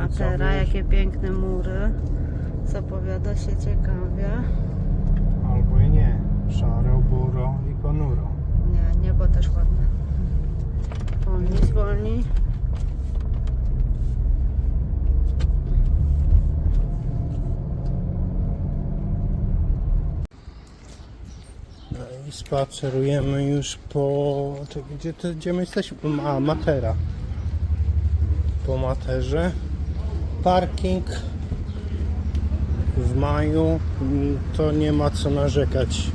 Matera, jakie piękne mury. Zapowiada się ciekawie. Albo i nie. Szaro, buro i ponuro. Nie, niebo też ładne. Zwolni, zwolni. No i spacerujemy już po... Gdzie, gdzie my jesteśmy? A, Matera. Po Materze. Parking w maju to nie ma co narzekać.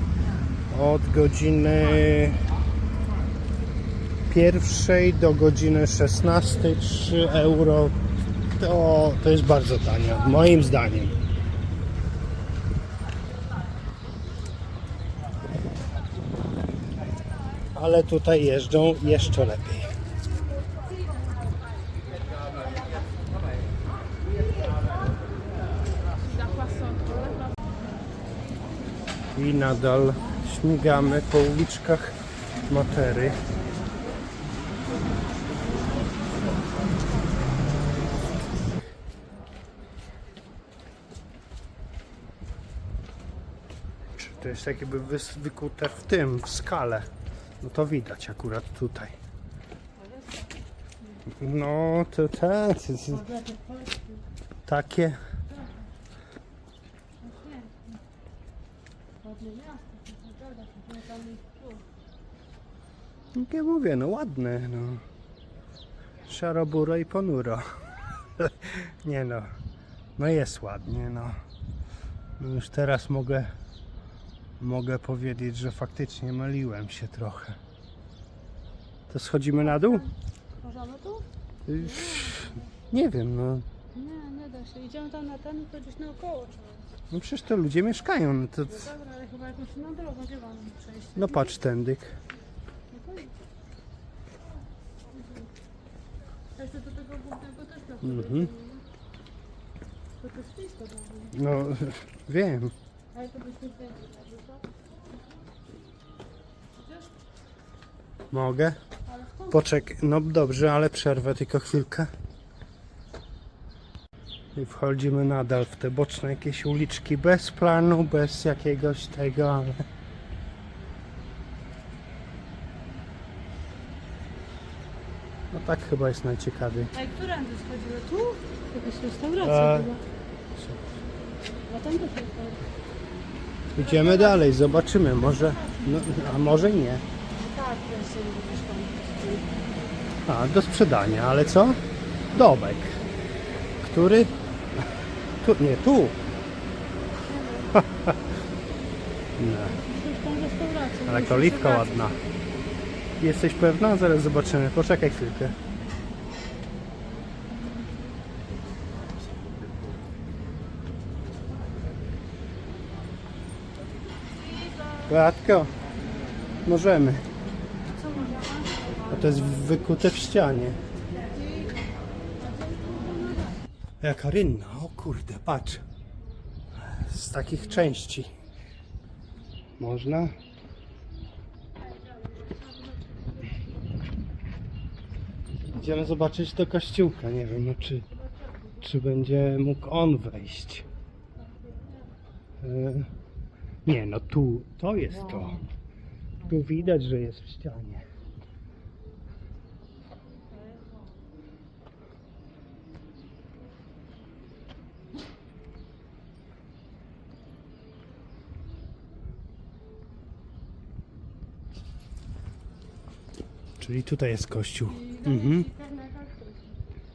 Od godziny pierwszej do godziny 16 3 euro to, to jest bardzo tanio, moim zdaniem. Ale tutaj jeżdżą jeszcze lepiej. Nadal śmigamy po uliczkach Matery. Czy to jest jakby wys- wykute w tym, w skale? No to widać akurat tutaj. No to tak. Takie. Nie mówię, no ładne, no. Szaroburo i ponuro. Nie no. No jest ładnie, no. no. Już teraz mogę mogę powiedzieć, że faktycznie myliłem się trochę. To schodzimy na dół? Możemy tu? Nie wiem, no. Nie, nie da się. Idziemy tam na ten i to gdzieś naokoło trzeba. no przecież to ludzie mieszkają. No, to, No dobra, ale chyba jakąś inną drogą, gdzie mam przejść? no patrz tędyk. No to idź. A Jeszcze do tego głównego też na Mhm. No wiem. Mogę? Poczek, no dobrze, ale przerwę tylko chwilkę. I wchodzimy nadal w te boczne jakieś uliczki bez planu, bez jakiegoś tego, ale. Tak chyba jest najciekawiej. A i którędy schodzimy? Tu? Jakaś restauracja E, chyba. A tam też restauracja. Idziemy dalej, zobaczymy, może, no, a może nie. Tak. A, do sprzedania, ale co? Dobek. Który? Tu, nie, tu. restauracja. ale zobaczyć. ładna. Jesteś pewna? Zaraz zobaczymy. Poczekaj chwilkę. Beatko, możemy. A to jest wykute w ścianie. Jaka rynna, o kurde, patrz. Z takich części. Można? Idziemy zobaczyć do kościółka. Nie wiem, no czy, czy będzie mógł on wejść. E, nie, no tu, to jest to. Tu widać, że jest w ścianie. Czyli tutaj jest kościół. Mhm.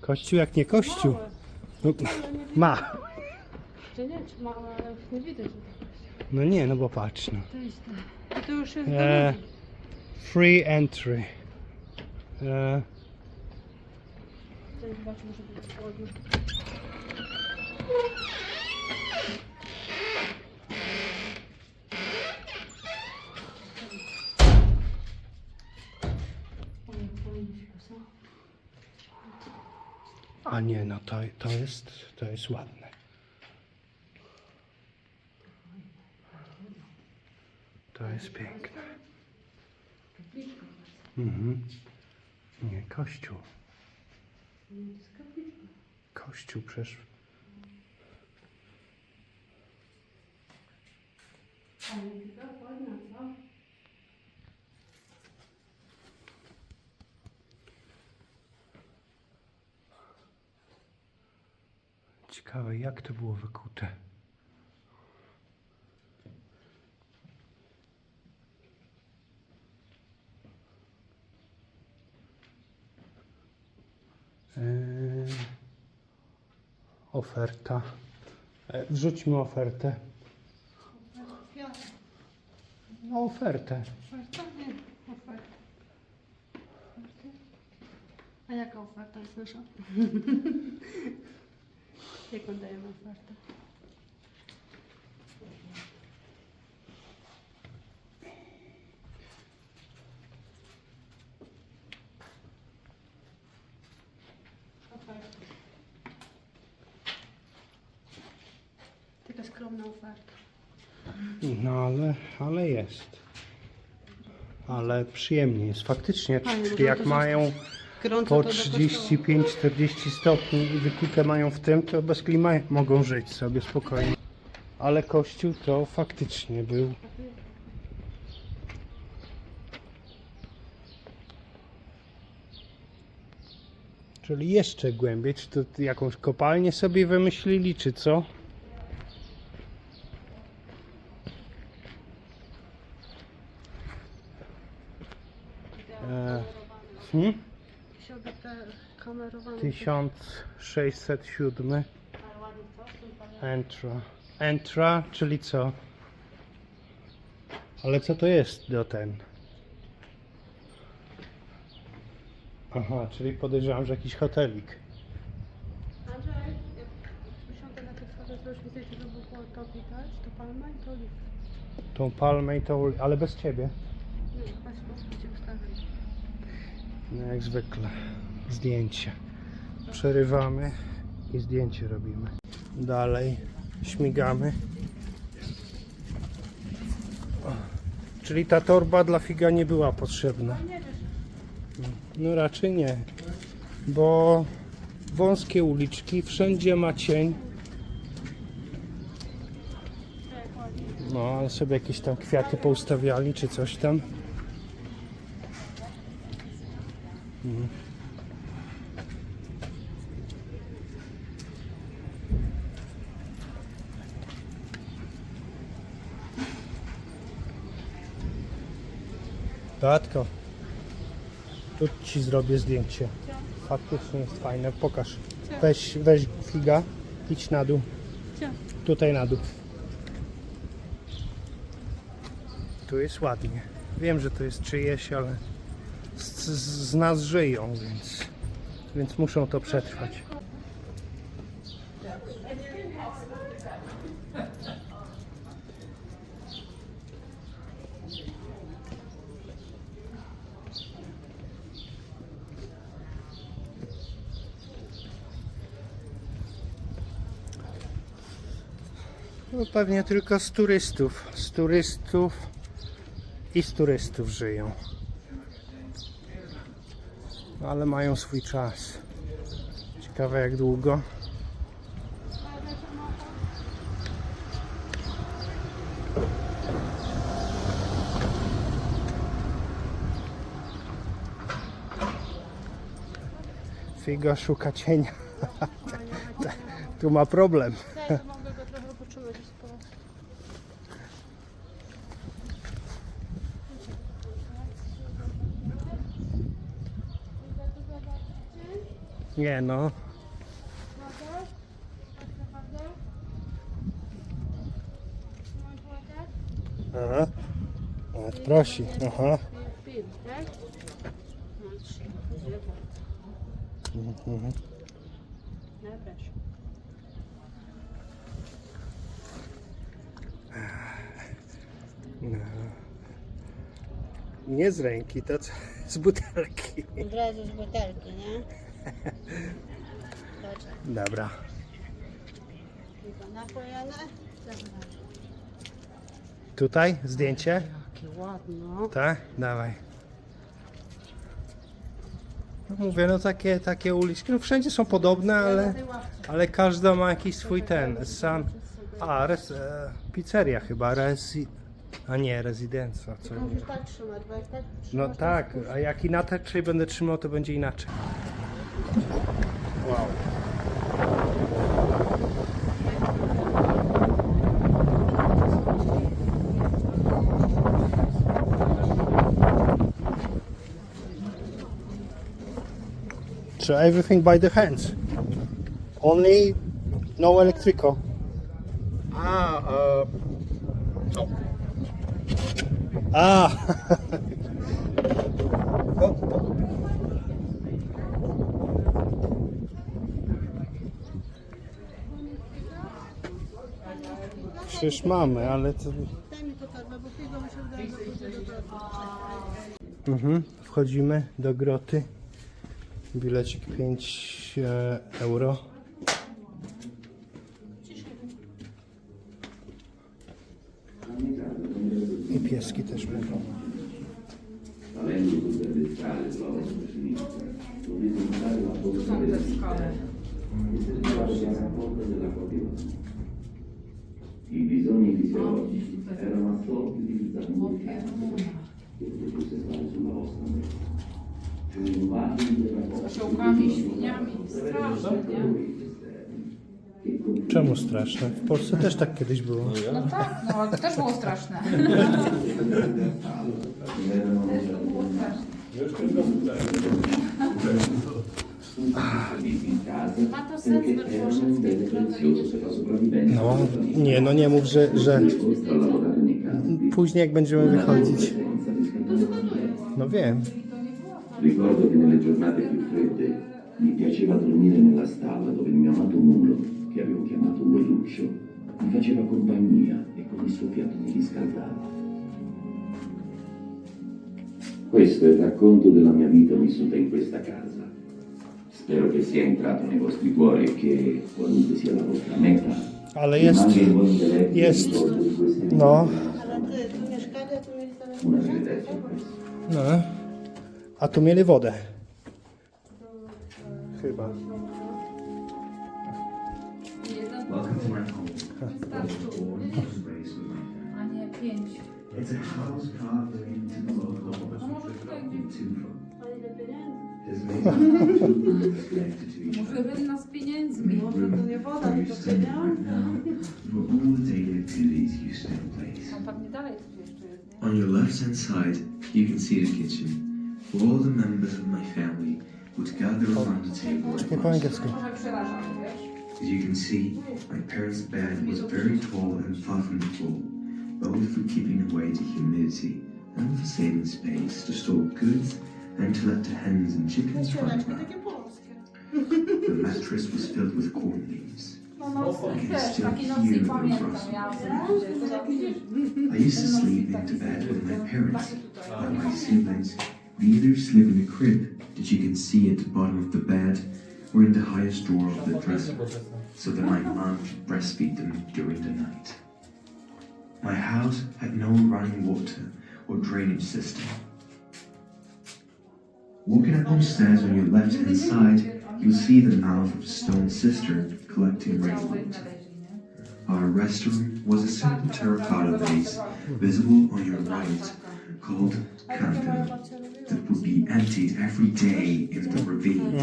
Kościół jak nie kościół. No, ma. Czy nie, czy małe, ale już nie widać. że to jest. No nie, no bo patrz. No. To jest to. To już jest E, free entry. E, zobaczmy, żeby jest chłodno. Oj, boimy się, co? A nie, no to, to jest to jest ładne. To jest piękne. Mhm. Nie, kościół. Nie, to jest kapliczka. Ko Ciekawe, jak to było wykute. Eee, oferta. E, Wrzućmy ofertę. No, ofertę. Oferta? Nie, oferta. A jaka oferta jest nasza? Jaką dajemy ofertę? Taka skromna oferta. No ale, ale jest. Ale przyjemnie jest faktycznie. Fajnie, Czyli jak mają Po to do kościoła. 35-40 stopni i wykute mają w tym, to bez klima mogą żyć sobie spokojnie. Ale kościół to faktycznie był. Czyli jeszcze głębiej. Czy to jakąś kopalnię sobie wymyślili, czy co? E, hmm? Środek te kamerowane. 1607 Ale ładnie co? Entra. Entra, czyli co? Ale co to jest do ten? Aha, czyli podejrzewam, że jakiś hotelik. Andrzej, jak usiądę na tych schodach, to już widzę, że było to widać, to palma i to lift. Tą palmę i tą... ale bez ciebie. Nie, chyba się będzie ustawić. No jak zwykle. Zdjęcie. Przerywamy i zdjęcie robimy. Dalej śmigamy. Czyli ta torba dla figa nie była potrzebna. No raczej nie, bo wąskie uliczki, wszędzie ma cień. No, ale sobie jakieś tam kwiaty poustawiali, czy coś tam. Mhm. Beatko, tu ci zrobię zdjęcie. Faktycznie jest fajne, pokaż. Weź, weź figa, idź na dół. Tutaj na dół. Tu jest ładnie. Wiem, że to jest czyjeś, ale z, z, z nas żyją, więc, więc muszą to przetrwać. No pewnie tylko z turystów. Z turystów i z turystów żyją. No, ale mają swój czas. Ciekawe jak długo. Figo szuka cienia. tu ma problem. Ja to mogę go trochę potrzymać i sporo. Nie no. Aha. Prosi. Aha. Tak? No. Mhm. No. No. Nie z ręki, to co? z butelki. Od razu z butelki, nie? Dobrze. Dobra. Napojone. Tutaj zdjęcie? Jakie ładno. Tak? Dawaj. No mówię, no takie, takie uliczki, no wszędzie są podobne, ale, Ale każda ma jakiś swój ten. San. A, res, e, pizzeria chyba. Resi, a nie, rezydencja. Co? Tak trzymać, bo jak tak No trzymasz, to tak, a jak inaczej będę trzymał, to będzie inaczej. So everything by the hands. Only no electrical. Ah, uh, oh. Ah. Przecież mamy, ale to... Daj mi to torbę, do. Mhm. Wchodzimy do groty. Bilecik 5 e, euro. I. I bisogni fisiologici erano assorti utilizzati per stare sulla vostra mente. Cioè un margine della Z osiołkami, świniami. Straszne, nie? Czemu straszne? W Polsce też tak kiedyś było. No tak, no ale to też było straszne. Też to było straszne. Ma to sens w. No, nie, no nie mów, że, że później jak będziemy wychodzić. No wiem. Ricordo che nelle giornate più fredde mi piaceva dormire nella stalla dove il mio amato mulo, che avevo chiamato Guerruccio, mi faceva compagnia e con il suo fiato mi riscaldava. Questo è il racconto della mia vita vissuta in questa casa. Spero che sia entrato nei vostri cuori e che, qualunque sia la vostra meta, Ale jest, jest, no, no. A tu mieli wodę. Chyba. A nie pięć. It's a house carved into the local pieniędzy? There's amazing two rooms connected to each Może other. rynna z pieniędzmi. Może to nie woda, Where tylko you're right now, where all the daily activities used to place. Tam pewnie dalej coś jeszcze jest, nie? On your left hand side, you can see the kitchen, where all the members of my family would gather around the table at Nie po lunch. angielsku. Trochę przerażam, wiesz? As you can see, my parents' bed was very tall and far from the floor, both for keeping away the humidity and for saving space to store goods and to let the hens and chickens run Cieleczki around. The mattress was filled with corn leaves. No nocnik też, taki nocnik pamiętam, ja I used to sleep into bed with my parents, while my siblings would either sleep in a crib that you can see at the bottom of the bed or in the highest drawer of the dresser, so that my mom could breastfeed them during the night. My house had no running water or drainage system. Walking up on stairs on your left hand side, you'll see the mouth of a stone cistern collecting rainwater. Our restroom was a simple terracotta vase visible on your right called Canton that would be emptied every day in the ravine,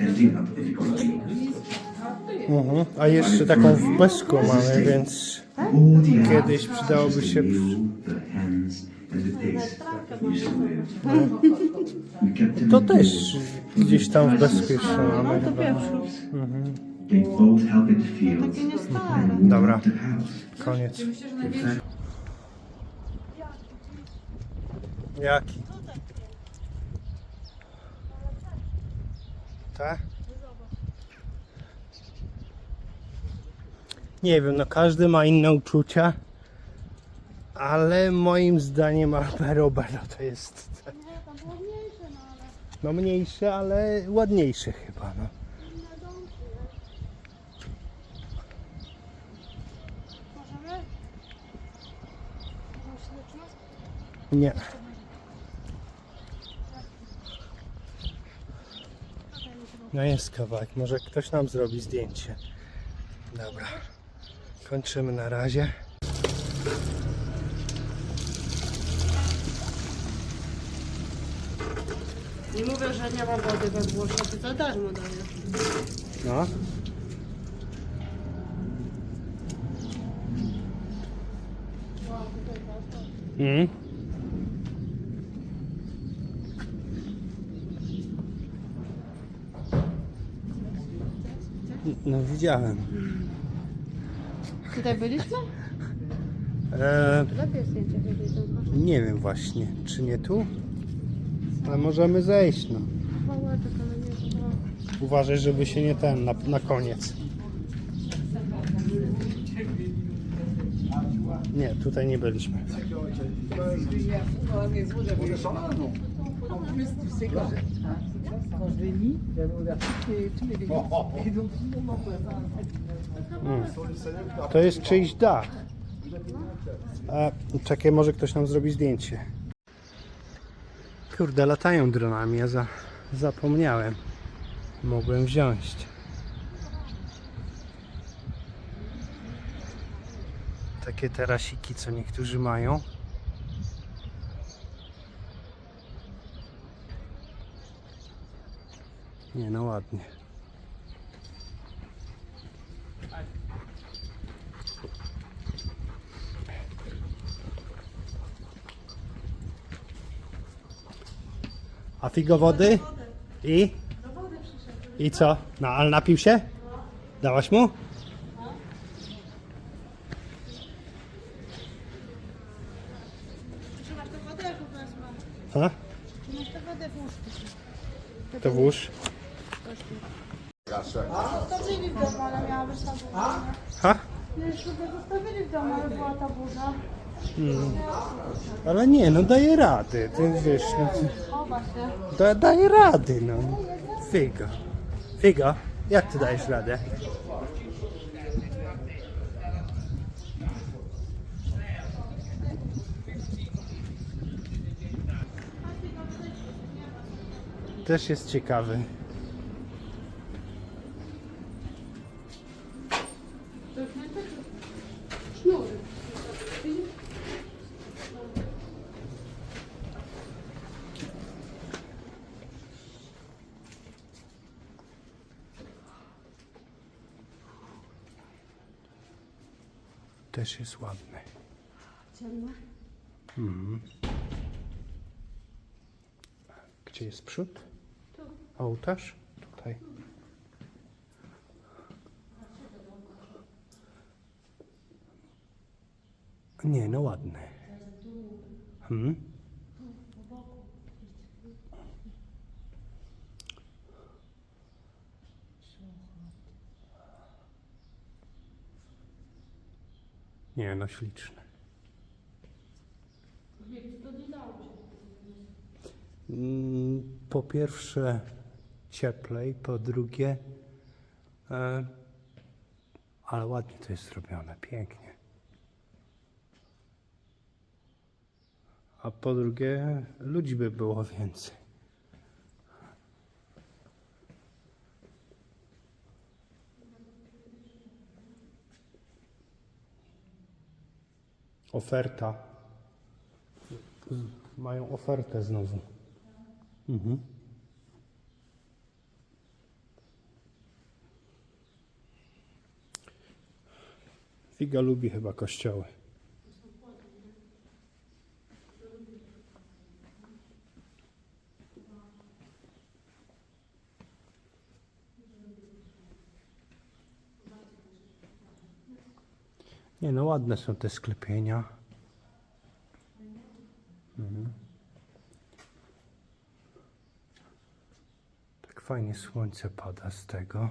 ending up in the ravine. Mhm. A jeszcze taką w Besku mamy, więc Kiedyś animals, przydałoby się to też gdzieś tam w No mamy to chyba. and warm Dobra. Koniec. Jaki? Tak? Nie wiem, no każdy ma inne uczucia, ale moim zdaniem Alberobero to jest no no mniejsze, ale ładniejsze chyba, no. nie? No jest kawałek, może ktoś nam zrobi zdjęcie. Dobra, kończymy na razie. Nie mówię, że nie ma wody we Włoszech, to za darmo daję. No. Mm. No widziałem. Tutaj byliśmy? E, Lepiej zdjęcie wyjdzie. nie wiem właśnie, czy nie tu? Ale możemy zejść, no. Ale nie. Uważaj, żeby się nie ten, na, na koniec. Nie, tutaj nie byliśmy. Mm. To jest czyjś dach. A, czekaj, może ktoś nam zrobi zdjęcie. Kurde, latają dronami, ja za, zapomniałem. Mogłem wziąć. Takie terasiki, co niektórzy mają. Nie, no ładnie. A figo wody? I? I co? No, ale napił się? Dałaś mu? Trzymasz wodę, wodę. To włóż. Zostawili w domu, ale. Ha? zostawili w domu, ale była ta burza. Ale nie, no daje rady. Ty wiesz, no, ty. Da, daje rady, no. Figo. Figo, jak ty dajesz radę? Też jest ciekawy. Sznury. Też jest ładny. Ciemno. Gdzie jest przód? Ołtarz? Tutaj. Nie, no ładny. Hmm? Nie, no śliczny. Mm, Po pierwsze cieplej, po drugie, e, ale ładnie to jest zrobione, pięknie. A po drugie, ludzi by było więcej. Oferta. Mają ofertę znowu. Mhm. Figa lubi chyba kościoły. Nie no, ładne są te sklepienia. Tak fajnie słońce pada z tego.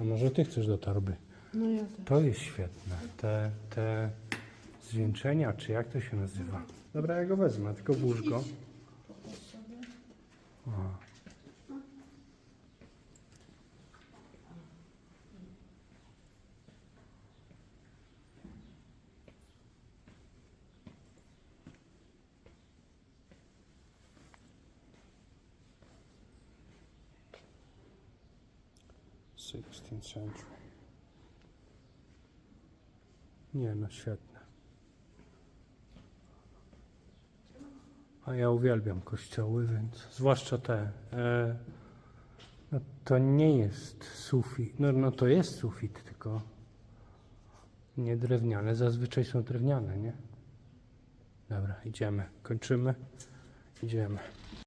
A może ty chcesz do torby? No ja też. To jest świetne. Te, te zwieńczenia, czy jak to się nazywa? Dobra, ja go wezmę, tylko włóż go. 16th century. Nie no, świetne. A ja uwielbiam kościoły, więc zwłaszcza te. E, no to nie jest sufit. No, no to jest sufit, tylko nie drewniane. Zazwyczaj są drewniane, nie? Dobra, idziemy. Kończymy. Idziemy.